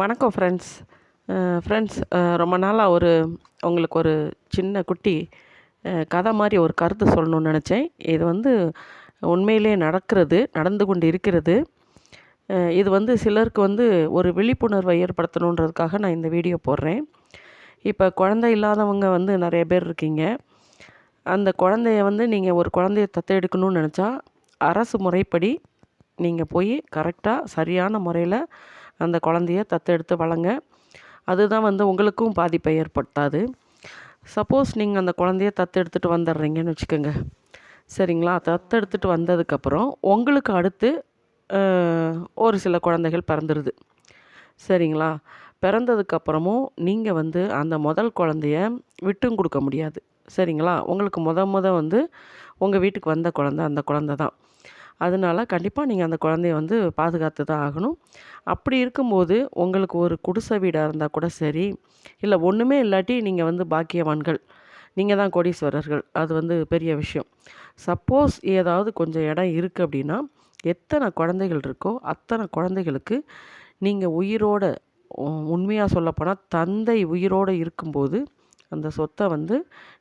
வணக்கம் friends friends ரொம்ப நாளாக ஒரு உங்களுக்கு ஒரு சின்ன குட்டி கதை மாதிரி ஒரு கருத்து சொல்லணும்னு நினச்சேன். இது வந்து உண்மையிலே நடக்கிறது நடந்து கொண்டு இருக்கிறது. இது வந்து சிலருக்கு வந்து ஒரு விழிப்புணர்வை ஏற்படுத்தணுன்றதுக்காக நான் இந்த வீடியோ போடுறேன். இப்போ குழந்தை இல்லாதவங்க வந்து நிறைய பேர் இருக்கீங்க. அந்த குழந்தைய வந்து நீங்கள் ஒரு குழந்தைய தத்தெடுக்கணும்னு நினச்சா அரசு முறைப்படி நீங்கள் போய் கரெக்டாக சரியான முறையில் அந்த குழந்தைய தத்தெடுத்து வளங்க. அதுதான் வந்து உங்களுக்கும் பாதிப்பை ஏற்படுத்தாது. சப்போஸ் நீங்கள் அந்த குழந்தைய தத்தெடுத்துட்டு வந்துடுறீங்கன்னு வச்சுக்கோங்க. சரிங்களா? தத்தெடுத்துட்டு வந்ததுக்கப்புறம் உங்களுக்கு அடுத்து ஒரு சில குழந்தைகள் பிறந்துடுது சரிங்களா? பிறந்ததுக்கப்புறமும் நீங்கள் வந்து அந்த முதல் குழந்தைய விட்டும் கொடுக்க முடியாது. சரிங்களா? உங்களுக்கு முத முத வந்து உங்கள் வீட்டுக்கு வந்த குழந்த அந்த குழந்த தான் அதனால கண்டிப்பாக நீங்கள் அந்த குழந்தைய வந்து பாதுகாத்து தான் ஆகணும். அப்படி இருக்கும்போது உங்களுக்கு ஒரு குடிசை வீடாக இருந்தால் கூட சரி இல்லை ஒன்றுமே இல்லாட்டி நீங்கள் வந்து பாக்கியவான்கள். நீங்கள் தான் கோடீஸ்வரர்கள். அது வந்து பெரிய விஷயம். சப்போஸ் ஏதாவது கொஞ்சம் இடம் இருக்குது அப்படின்னா எத்தனை குழந்தைகள் இருக்கோ அத்தனை குழந்தைகளுக்கு நீங்கள் உயிரோட உண்மையாக சொல்லப்போனால் தந்தை உயிரோடு இருக்கும்போது அந்த சொத்தை வந்து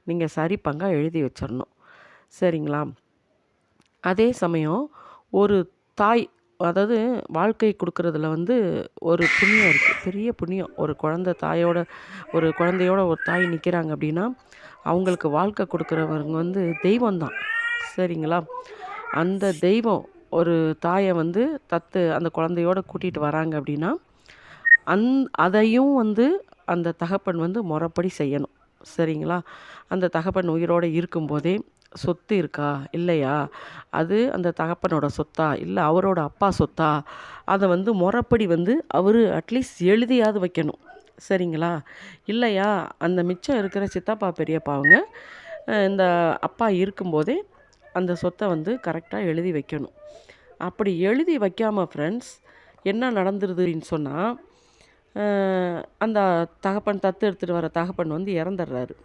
நீங்கள் சரி பங்காக எழுதி வச்சிடணும் சரிங்களா? அதே சமயம் ஒரு தாய் அதாவது வாழ்க்கை கொடுக்கறதுல வந்து ஒரு புண்ணியம் இருக்குது பெரிய புண்ணியம். ஒரு குழந்த தாயோட ஒரு குழந்தையோட ஒரு தாய் நிற்கிறாங்க அப்படின்னா அவங்களுக்கு வாழ்க்கை கொடுக்குறவங்க வந்து தெய்வம்தான் சரிங்களா? அந்த தெய்வம் ஒரு தாயை வந்து தத்து அந்த குழந்தையோட கூட்டிகிட்டு வராங்க அப்படின்னா அந் அதையும் வந்து அந்த தகப்பன் வந்து முறப்படி செய்யணும். சரிங்களா? அந்த தகப்பன் உயிரோடு இருக்கும்போதே சொத்து இருக்கா? இல்லையா? அது அந்த தகப்பனோட சொத்தா? இல்லை அவரோட அப்பா சொத்தா? அதை வந்து முறப்படி வந்து அவர் அட்லீஸ்ட் எழுதியாவது வைக்கணும். சரிங்களா? இல்லையா? அந்த மிச்சம் இருக்கிற சித்தப்பா பெரியப்பாவங்க இந்த அப்பா இருக்கும்போதே அந்த சொத்தை வந்து கரெக்டாக எழுதி வைக்கணும். அப்படி எழுதி வைக்காமல் ஃப்ரெண்ட்ஸ் என்ன நடந்துருதுன்னு சொன்னால் அந்த தகப்பன் தத்து எடுத்துகிட்டு வர தகப்பன் வந்து இறந்துடுறாரு.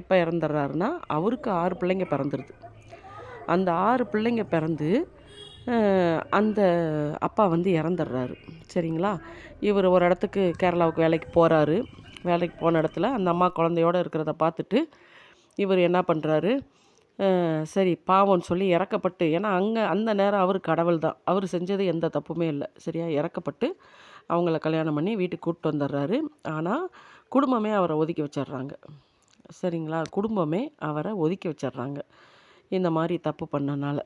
எப்போ இறந்துடுறாருன்னா அவருக்கு ஆறு பிள்ளைங்க பிறந்துருது. அந்த ஆறு பிள்ளைங்க பிறந்து அந்த அப்பா வந்து இறந்துடுறாரு சரிங்களா? இவர் ஒரு இடத்துக்கு கேரளாவுக்கு வேலைக்கு போகிறாரு வேலைக்கு போன இடத்துல அந்த அம்மா குழந்தையோடு இருக்கிறத பார்த்துட்டு இவர் என்ன பண்ணுறாரு சரி பாவம்னு சொல்லி இறக்கப்பட்டு ஏன்னா அங்கே அந்த நேரம் அவர் கடவுள் தான். அவர் செஞ்சது எந்த தப்புமே இல்லை. சரியா? இறக்கப்பட்டு அவங்கள கல்யாணம் பண்ணி வீட்டுக்கு கூப்பிட்டு வந்துடுறாரு. ஆனால் குடும்பமே அவரை ஒதுக்கி வச்சிடுறாங்க. சரிங்களா? குடும்பமே அவரை ஒதுக்கி வச்சிடுறாங்க இந்த மாதிரி தப்பு பண்ணனால.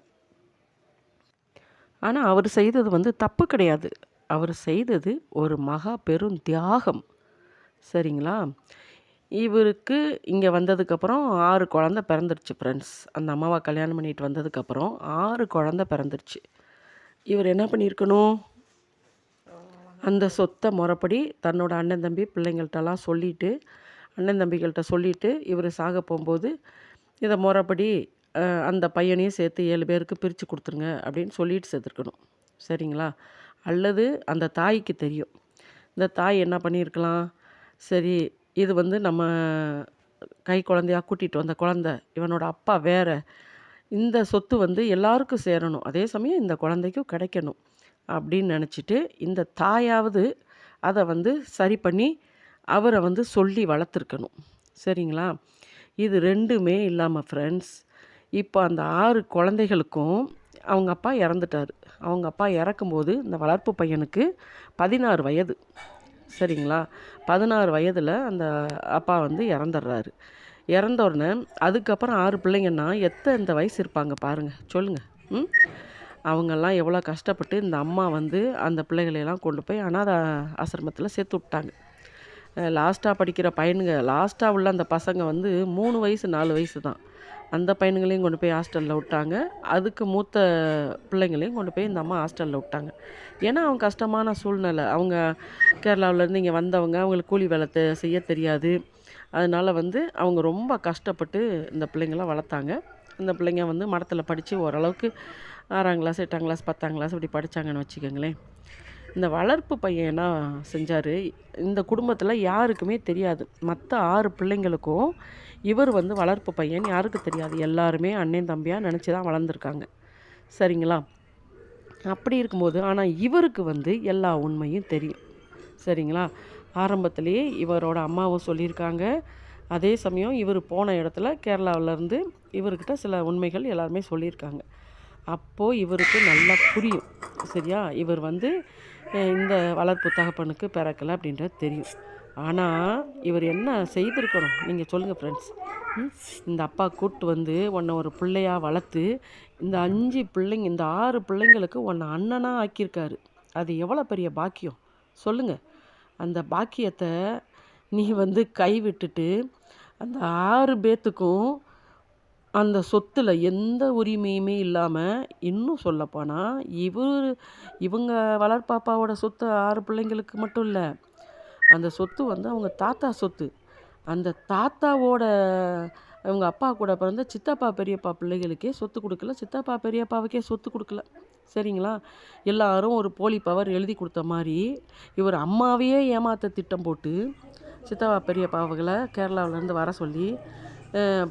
ஆனால் அவர் செய்தது வந்து தப்பு கிடையாது. அவர் செய்தது ஒரு மகா பெரும் தியாகம். சரிங்களா? இவருக்கு இங்கே வந்ததுக்கப்புறம் ஆறு குழந்த பிறந்துருச்சு ஃப்ரெண்ட்ஸ் அந்த அம்மாவை கல்யாணம் பண்ணிட்டு வந்ததுக்கப்புறம் ஆறு குழந்த பிறந்துருச்சு. இவர் என்ன பண்ணியிருக்கணும் அந்த சொத்தை முறைப்படி தன்னோட அண்ணன் தம்பி பிள்ளைங்கள்ட்டலாம் சொல்லிவிட்டு அண்ணன் தம்பிகள்கிட்ட சொல்லிவிட்டு இவர் சாக போகும்போது இதை முறைப்படி அந்த பையனையும் சேர்த்து ஏழு பேருக்கு பிரித்து கொடுத்துருங்க அப்படின்னு சொல்லிட்டு சேர்த்துருக்கணும். சரிங்களா? அல்லது அந்த தாய்க்கு தெரியும். இந்த தாய் என்ன பண்ணியிருக்கலாம் சரி இது வந்து நம்ம கை குழந்தையா கூட்டிகிட்டு வந்த குழந்த இவனோட அப்பா வேற. இந்த சொத்து வந்து எல்லாருக்கும் சேரணும். அதே சமயம் இந்த குழந்தைக்கும் கிடைக்கணும் அப்படின்னு நினச்சிட்டு இந்த தாயாவது அதை வந்து சரி பண்ணி அவரை வந்து சொல்லி வளர்த்துருக்கணும். சரிங்களா? இது ரெண்டுமே இல்லாமல் ஃப்ரெண்ட்ஸ் இப்போ அந்த ஆறு குழந்தைகளுக்கும் அவங்க அப்பா இறந்துட்டார். அவங்க அப்பா இறக்கும்போது இந்த வளர்ப்பு பையனுக்கு பதினாறு வயது. சரிங்களா? பதினாறு வயதில் அந்த அப்பா வந்து இறந்துடுறாரு. இறந்த உடனே அதுக்கப்புறம் ஆறு பிள்ளைங்கன்னா எத்தனை இந்த வயசு இருப்பாங்க பாருங்கள் சொல்லுங்கள் ம்? அவங்கெல்லாம் எவ்வளோ கஷ்டப்பட்டு இந்த அம்மா வந்து அந்த பிள்ளைகளையெல்லாம் கொண்டு போய் அனாத ஆசிரமத்தில் சேர்த்து விட்டாங்க. லாஸ்ட்டாக படிக்கிற பையனுங்க லாஸ்ட்டாக உள்ள அந்த பசங்க வந்து மூணு வயசு நாலு வயசு தான். அந்த பையனுங்களையும் கொண்டு போய் ஹாஸ்டலில் விட்டாங்க. அதுக்கு மூத்த பிள்ளைங்களையும் கொண்டு போய் இந்த அம்மா ஹாஸ்டலில் விட்டாங்க. ஏன்னா அவங்க கஷ்டமான சூழ்நிலை. அவங்க கேரளாவிலேருந்து இங்கே வந்தவங்க அவங்களுக்கு கூலி வேலை செய்ய தெரியாது. அதனால் வந்து அவங்க ரொம்ப கஷ்டப்பட்டு இந்த பிள்ளைங்களாம் வளர்த்தாங்க. இந்த பிள்ளைங்க வந்து மடத்தில் படித்து ஓரளவுக்கு ஆறாம் கிளாஸ் எட்டாம் கிளாஸ் பத்தாம் கிளாஸ் இப்படி படித்தாங்கன்னு வச்சுக்கோங்களேன். இந்த வளர்ப்பு பையன் என்ன செஞ்சார்? இந்த குடும்பத்தில் யாருக்குமே தெரியாது. மற்ற ஆறு பிள்ளைங்களுக்கும் இவர் வந்து வளர்ப்பு பையன். யாருக்கு தெரியாது? எல்லாருமே அண்ணன் தம்பியாக நினச்சி தான் வளர்ந்துருக்காங்க. சரிங்களா? அப்படி இருக்கும்போது ஆனால் இவருக்கு வந்து எல்லா உண்மையும் தெரியும். சரிங்களா? ஆரம்பத்திலேயே இவரோட அம்மாவும் சொல்லியிருக்காங்க. அதே சமயம் இவர் போன இடத்துல கேரளாவிலேருந்து இவர்கிட்ட சில உண்மைகள் எல்லாருமே சொல்லியிருக்காங்க. அப்போது இவருக்கு நல்லா புரியும். சரியா? இவர் வந்து இந்த வளர்ப்பு தகப்பனுக்கு பிறக்கலை அப்படின்றது தெரியும். ஆனால் இவர் என்ன செய்திருக்கணும்? நீங்கள் சொல்லுங்கள் ஃப்ரெண்ட்ஸ் இந்த அப்பா கூட்டு வந்து உன்னை ஒரு பிள்ளையாக வளர்த்து இந்த அஞ்சு பிள்ளைங்க இந்த ஆறு பிள்ளைங்களுக்கு உன்னை அண்ணனாக ஆக்கியிருக்காரு. அது எவ்வளோ பெரிய பாக்கியம்? சொல்லுங்கள் அந்த பாக்கியத்தை நீ வந்து கை விட்டுட்டு அந்த ஆறு பேத்துக்கும் அந்த சொத்தில் எந்த உரிமையுமே இல்லாமல் இன்னும் சொல்லப்போனால் இவர் இவங்க வளர்ப்பாப்பாவோட சொத்து ஆறு பிள்ளைங்களுக்கு மட்டும் இல்லை. அந்த சொத்து வந்து அவங்க தாத்தா சொத்து. அந்த தாத்தாவோட அவங்க அப்பா கூட பிறந்த சித்தப்பா பெரியப்பா பிள்ளைகளுக்கே சொத்து கொடுக்கல. சித்தப்பா பெரியப்பாவுக்கே சொத்து கொடுக்கல. சரிங்களா? எல்லாரும் ஒரு போலி பவர் எழுதி கொடுத்த மாதிரி இவர் அம்மாவையே ஏமாத்த திட்டம் போட்டு சித்தப்பா பெரியப்பாவுகளை கேரளாவிலேருந்து வர சொல்லி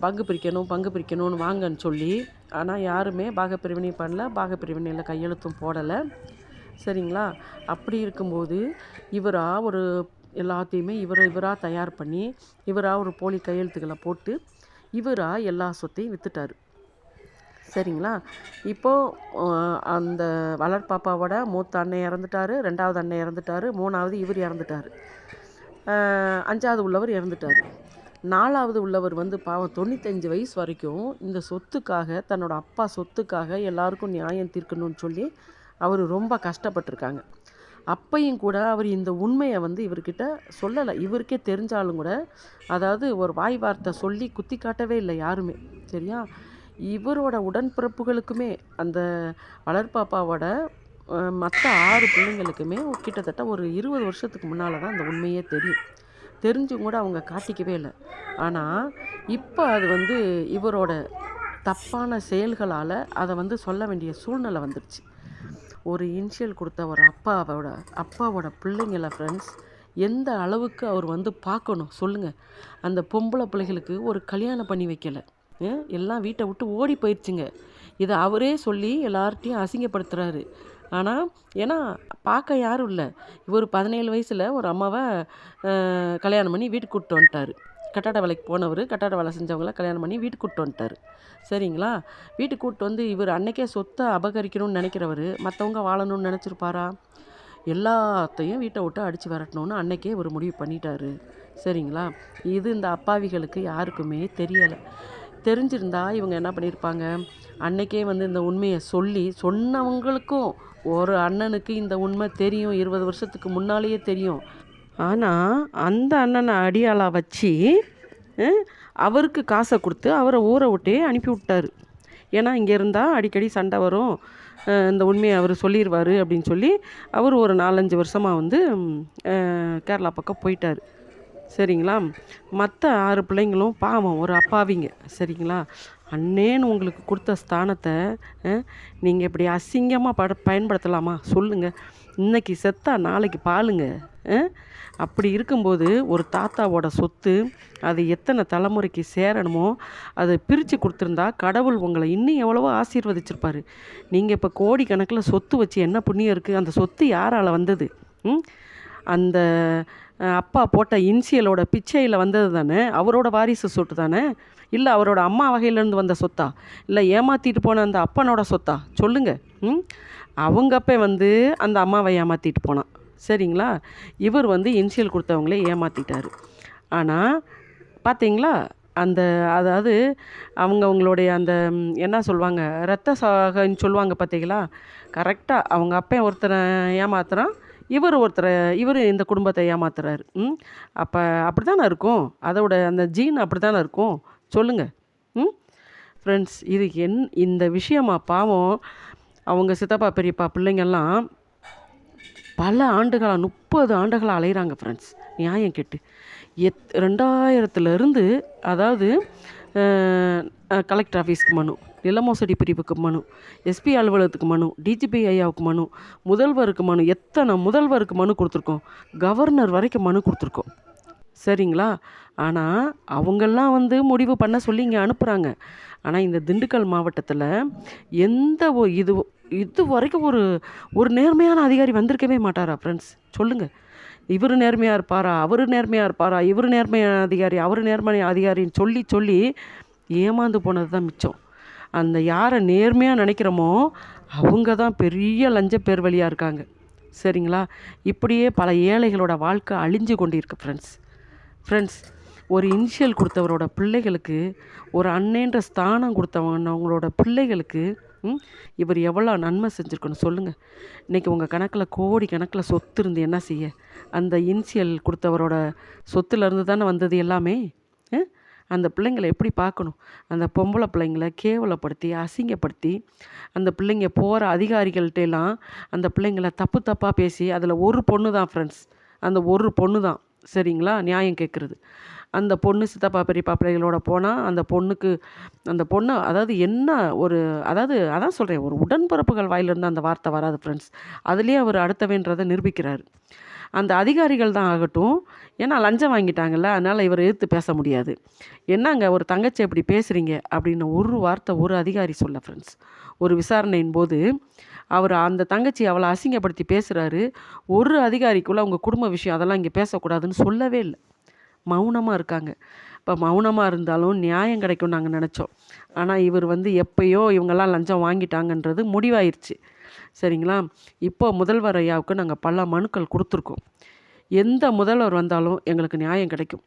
பங்கு பிரிக்கணும் பங்கு பிரிக்கணும்னு வாங்கன்னு சொல்லி. ஆனால் யாருமே பாகப்பிரிவினை பண்ணல பாகப்பிரிவினையில் கையெழுத்தும் போடலை. சரிங்களா? அப்படி இருக்கும்போது இவராக ஒரு எல்லாத்தையுமே இவர் இவராக தயார் பண்ணி இவராக ஒரு போலி கையெழுத்துக்களை போட்டு இவராக எல்லா சொத்தையும் விற்றுட்டார் சரிங்களா? இப்போது அந்த வளர்ப்பாப்பாவோட மூத்த அண்ணன் இறந்துட்டாரு ரெண்டாவது அண்ணன் இறந்துட்டாரு மூணாவது இவர் இறந்துட்டாரு. அஞ்சாவது உள்ளவர் இறந்துட்டார். நாலாவது உள்ளவர் வந்து பாவம் தொண்ணூத்தஞ்சு வயசு வரைக்கும் இந்த சொத்துக்காக தன்னோட அப்பா சொத்துக்காக எல்லாருக்கும் நியாயம் தீர்க்கணும்னு சொல்லி அவர் ரொம்ப கஷ்டப்பட்டிருக்காங்க. அப்பையும் கூட அவர் இந்த உண்மையை வந்து இவர்கிட்ட சொல்லலை. இவருக்கே தெரிஞ்சாலும் கூட அதாவது ஒரு வாய் வார்த்தை சொல்லி குத்தி காட்டவே இல்லை யாருமே. சரியா? இவரோட உடன்பிறப்புகளுக்குமே அந்த வளர்ப்பாப்பாவோட மற்ற ஆறு பிள்ளைங்களுக்குமே கிட்டத்தட்ட ஒரு இருபது வருஷத்துக்கு முன்னால் தான் அந்த உண்மையே தெரியும். தெரிஞ்சும் கூட அவங்க காட்டிக்கவே இல்லை. ஆனால் இப்போ அது வந்து இவரோட தப்பான செயல்களால் அதை வந்து சொல்ல வேண்டிய சூழ்நிலை வந்துடுச்சு ஒரு இனிஷியல் கொடுத்த ஒரு அப்பாவோட அப்பாவோட பிள்ளைங்கள ஃப்ரெண்ட்ஸ் எந்த அளவுக்கு அவர் வந்து பார்க்கணும் சொல்லுங்கள் அந்த பொம்பளை பிள்ளைகளுக்கு ஒரு கல்யாணம் பண்ணி வைக்கலை. எல்லாம் வீட்டை விட்டு ஓடி போயிடுச்சுங்க இதை அவரே சொல்லி எல்லார்ட்டையும் அசிங்கப்படுத்துகிறாரு ஆனால் ஏன்னா பார்க்க யாரும் இல்லை. இவர் பதினேழு வயசில் ஒரு அம்மாவை கல்யாணம் பண்ணி வீட்டுக்கு கூப்பிட்டு வந்துட்டார். கட்டட வேலைக்கு போனவர் கட்டட வேலை செஞ்சவங்கள கல்யாணம் பண்ணி வீட்டுக்கு கூப்பிட்டு வந்துட்டார். சரிங்களா? வீட்டுக்கு கூப்பிட்டு வந்து இவர் அன்னைக்கே சொத்தை அபகரிக்கணும்னு நினைக்கிறவர் மற்றவங்க வாழணும்னு நினச்சிருப்பாரா? எல்லாத்தையும் வீட்டை விட்டு அடித்து விரட்டணும்னு அன்னைக்கே ஒரு முடிவு பண்ணிட்டாரு. சரிங்களா? இது இந்த அப்பாவிகளுக்கு யாருக்குமே தெரியலை. தெரிஞ்சிருந்தா இவங்க என்ன பண்ணியிருப்பாங்க அன்னைக்கே வந்து இந்த உண்மையை சொல்லி சொன்னவங்களுக்கும் ஒரு அண்ணனுக்கு இந்த உண்மை தெரியும் இருபது வருஷத்துக்கு முன்னாலேயே தெரியும். ஆனால் அந்த அண்ணனை அடியாளாக வச்சு அவருக்கு காசை கொடுத்து அவரை ஊரை விட்டே அனுப்பி விட்டார் ஏன்னா இங்கே இருந்தால் அடிக்கடி சண்டை வரும். இந்த உண்மையை அவர் சொல்லிடுவார் அப்படின்னு சொல்லி அவர் ஒரு நாலஞ்சு வருஷமாக வந்து கேரளா பக்கம் போயிட்டார். சரிங்களா? மற்ற ஆறு பிள்ளைங்களும் பாவம் ஒரு அப்பாவிங்க. சரிங்களா? அண்ணேன்னு உங்களுக்கு கொடுத்த ஸ்தானத்தை நீங்கள் இப்படி அசிங்கமாக பட பயன்படுத்தலாமா? சொல்லுங்கள் இன்றைக்கி செத்தா நாளைக்கு பாலுங்க அப்படி இருக்கும்போது ஒரு தாத்தாவோட சொத்து அது எத்தனை தலைமுறைக்கு சேரணுமோ அதை பிரித்து கொடுத்துருந்தா கடவுள் உங்களை இன்னும் எவ்வளவோ ஆசீர்வதிச்சிருப்பாரு. நீங்கள் இப்போ கோடிக்கணக்கில் சொத்து வச்சு என்ன புண்ணியம் இருக்குது அந்த சொத்து யாரால் வந்தது? ம்? அந்த அப்பா போட்ட இன்சியலோட பிச்சையில் வந்தது தானே? அவரோட வாரிசு சொத்து தானே? இல்லை அவரோட அம்மா வகையிலேருந்து வந்த சொத்தா? இல்லை ஏமாற்றிட்டு போன அந்த அப்பனோட சொத்தா? சொல்லுங்கள் ம்? அவங்க அப்பே வந்து அந்த அம்மாவை ஏமாற்றிட்டு போனான். சரிங்களா? இவர் வந்து இன்சியல் கொடுத்தவங்களே ஏமாற்றிட்டார் ஆனால் பார்த்தீங்களா அந்த அதாவது அவங்க அவங்களுடைய அந்த என்ன சொல்லுவாங்க ரத்த சாகன்னு சொல்லுவாங்க பார்த்தீங்களா கரெக்டாக அவங்க அப்பன் ஒருத்தரை ஏமாத்துறான். இவர் ஒருத்தரை இவர் இந்த குடும்பத்தை ஏமாத்துறாரு. ம்? அப்போ அப்படி தானே இருக்கும்? அதோட அந்த ஜீன் அப்படி தானே இருக்கும்? சொல்லுங்கள் ம்? ஃப்ரெண்ட்ஸ் இது என் இந்த விஷயமா பாவம் அவங்க சித்தப்பா பெரியப்பா பிள்ளைங்கள்லாம் பல ஆண்டுகளாக முப்பது ஆண்டுகளாக அலைகிறாங்க ஃப்ரெண்ட்ஸ் நியாயம் கேட்டு. எத் ரெண்டாயிரத்துலேருந்து அதாவது கலெக்டர் ஆஃபீஸ்க்கு மனு. நிலமோசடி பிரிவுக்கு மனு எஸ்பி அலுவலகத்துக்கு மனு டிஜிபி ஐயாவுக்கு மனு முதல்வருக்கு மனு எத்தனை முதல்வருக்கு மனு கொடுத்துருக்கோம்? கவர்னர் வரைக்கும் மனு கொடுத்துருக்கோம். சரிங்களா? ஆனால் அவங்கெல்லாம் வந்து முடிவு பண்ண சொல்லி இங்கே அனுப்புகிறாங்க ஆனால் இந்த திண்டுக்கல் மாவட்டத்தில் எந்த இது இது வரைக்கும் ஒரு ஒரு நேர்மையான அதிகாரி வந்திருக்கவே மாட்டாரா ஃப்ரெண்ட்ஸ் சொல்லுங்கள் இவர் நேர்மையாக இருப்பாரா? அவர் நேர்மையாக இருப்பாரா? இவர் நேர்மையான அதிகாரி அவர் நேர்மையான அதிகாரின்னு சொல்லி சொல்லி ஏமாந்து போனது தான் மிச்சம். அந்த யாரை நேர்மையாக நினைக்கிறோமோ அவங்க தான் பெரிய லஞ்ச பேர் வழியாக இருக்காங்க. சரிங்களா? இப்படியே பல ஏழைகளோட வாழ்க்கை அழிஞ்சு கொண்டிருக்கு ஃப்ரெண்ட்ஸ் ஃப்ரெண்ட்ஸ் ஒரு இனிஷியல் கொடுத்தவரோட பிள்ளைகளுக்கு ஒரு அண்ணேன்ற ஸ்தானம் கொடுத்தவங்களோட பிள்ளைகளுக்கு ம், இவர் எவ்வளோ நன்மை செஞ்சுருக்கணும் சொல்லுங்கள் இன்றைக்கி உங்கள் கணக்கில் கோடி கணக்கில் சொத்து இருந்து என்ன செய்ய? அந்த இனிஷியல் கொடுத்தவரோட சொத்துலேருந்து தானே வந்தது எல்லாமே? அந்த பிள்ளைங்களை எப்படி பார்க்கணும்? அந்த பொம்பளை பிள்ளைங்களை கேவலப்படுத்தி அசிங்கப்படுத்தி அந்த பிள்ளைங்க போகிற அதிகாரிகள்கிட்ட எல்லாம் அந்த பிள்ளைங்களை தப்பு தப்பாக பேசி அதில் ஒரு பொண்ணு தான் ஃப்ரெண்ட்ஸ் அந்த ஒரு பொண்ணு தான் சரிங்களா? நியாயம் கேட்குறது அந்த பொண்ணு சித்தப்பா பெரியப்பா பிள்ளைகளோட போனால் அந்த பொண்ணுக்கு அந்த பொண்ணு அதாவது என்ன ஒரு அதாவது அதான் சொல்கிறேன் ஒரு உடன்பிறப்புகள் வாயிலிருந்து அந்த வார்த்தை வராது ஃப்ரெண்ட்ஸ் அதுலேயே அவர் அடுத்தவன்றதை நிரூபிக்கிறார். அந்த அதிகாரிகள் தான் ஆகட்டும். ஏன்னா லஞ்சம் வாங்கிட்டாங்கல்ல அதனால் இவர் எதிர்த்து பேச முடியாது. என்னங்க ஒரு தங்கச்சி இப்படி பேசுகிறீங்க அப்படின்னு ஒரு வார்த்தை ஒரு அதிகாரி சொல்ல ஃப்ரெண்ட்ஸ் ஒரு விசாரணையின் போது அவர் அந்த தங்கச்சி அவளை அசிங்கப்படுத்தி பேசுகிறாரு ஒரு அதிகாரிக்குள்ளே அவங்க குடும்ப விஷயம் அதெல்லாம் இங்கே பேசக்கூடாதுன்னு சொல்லவே இல்லை. மௌனமாக இருக்காங்க. இப்போ மௌனமாக இருந்தாலும் நியாயம் கிடைக்கும் நாங்கள் நினச்சோம். ஆனால் இவர் வந்து எப்பயோ இவங்கெல்லாம் லஞ்சம் வாங்கிட்டாங்கன்றது முடிவாயிருச்சு. சரிங்களா? இப்போ முதல்வர் ஐயாவுக்கு நாங்கள் பல மனுக்கள் கொடுத்துருக்கோம். எந்த முதல்வர் வந்தாலும் எங்களுக்கு நியாயம் கிடைக்கும்.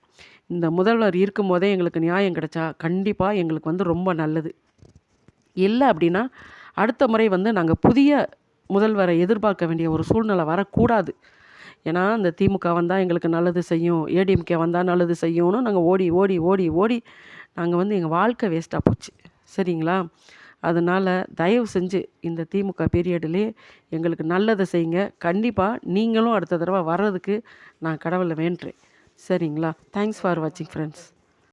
இந்த முதல்வர் இருக்கும் போதே எங்களுக்கு நியாயம் கிடைச்சா கண்டிப்பாக எங்களுக்கு வந்து ரொம்ப நல்லது. இல்லை அப்படின்னா அடுத்த முறை வந்து நாங்கள் புதிய முதல்வரை எதிர்பார்க்க வேண்டிய ஒரு சூழ்நிலை வரக்கூடாது. ஏன்னா இந்த திமுக வந்தால் எங்களுக்கு நல்லது செய்யும் ஏடிஎம்கே வந்தால் நல்லது செய்யும்னு நாங்கள் ஓடி ஓடி ஓடி ஓடி நாங்கள் வந்து எங்கள் வாழ்க்கை வேஸ்ட்டாக போச்சு. சரிங்களா? அதனால் தயவு செஞ்சு இந்த திமுக பீரியட்லேயே எங்களுக்கு நல்லதை செய்யுங்க. கண்டிப்பாக நீங்களும் அடுத்த தடவை வர்றதுக்கு நான் கடவுளை வேண்டுறேன் சரிங்களா? தேங்க்ஸ் ஃபார் வாட்சிங் ஃப்ரெண்ட்ஸ்